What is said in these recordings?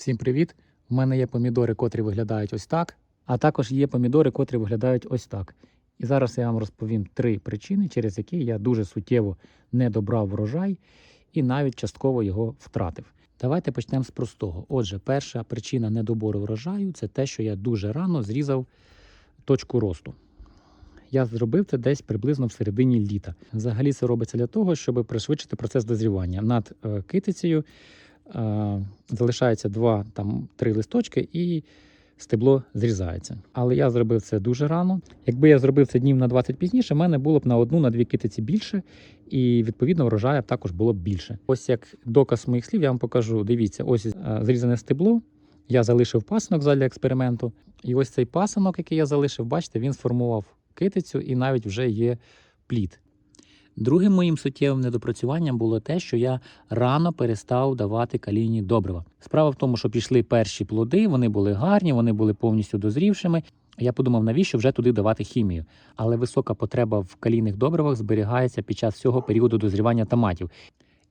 Всім привіт! У мене є помідори, котрі виглядають ось так, а також є помідори, котрі виглядають ось так. І зараз я вам розповім три причини, через які я дуже суттєво не добрав врожай і навіть частково його втратив. Давайте почнемо з простого. Отже, перша причина недобору врожаю це те, що я дуже рано зрізав точку росту. Я зробив це десь приблизно в середині літа. Взагалі це робиться для того, щоб пришвидшити процес дозрівання. Над е, китицею залишається два там три листочки і стебло зрізається. Але я зробив це дуже рано. Якби я зробив це днів на 20 пізніше, в мене було б на одну на дві китиці більше, і відповідно врожаю також було б більше. Ось як доказ моїх слів, я вам покажу. Дивіться, ось е, зрізане стебло. Я залишив пасинок задля експерименту. І ось цей пасинок, який я залишив, бачите, він сформував китицю і навіть вже є плід. Другим моїм суттєвим недопрацюванням було те, що я рано перестав давати калійні добрива. Справа в тому, що пішли перші плоди, вони були гарні, вони були повністю дозрівшими. Я подумав, навіщо вже туди давати хімію. Але висока потреба в калійних добривах зберігається під час всього періоду дозрівання томатів.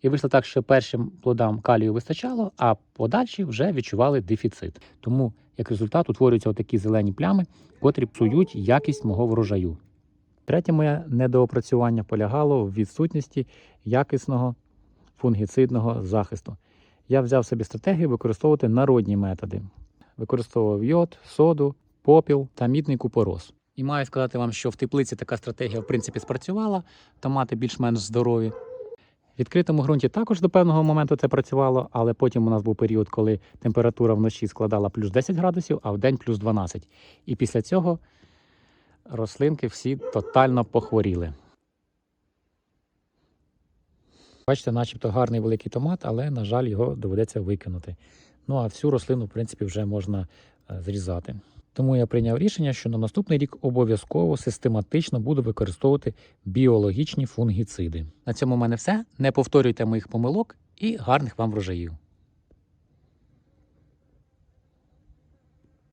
І вийшло так, що першим плодам калію вистачало, а подальші вже відчували дефіцит. Тому, як результат, утворюються отакі зелені плями, котрі псують якість мого врожаю. Третє моє недоопрацювання полягало в відсутності якісного фунгіцидного захисту. Я взяв собі стратегію використовувати народні методи. Використовував йод, соду, попіл та мідний купорос. І маю сказати вам, що в теплиці така стратегія в принципі спрацювала, томати більш-менш здорові. В відкритому ґрунті також до певного моменту це працювало, але потім у нас був період, коли температура вночі складала плюс 10 градусів, а в день плюс 12. І після цього рослинки всі тотально похворіли. Бачите, начебто гарний великий томат, але, на жаль, його доведеться викинути. Ну а всю рослину, в принципі, вже можна е, зрізати. Тому я прийняв рішення, що на наступний рік обов'язково систематично буду використовувати біологічні фунгіциди. На цьому в мене все. Не повторюйте моїх помилок і гарних вам врожаїв.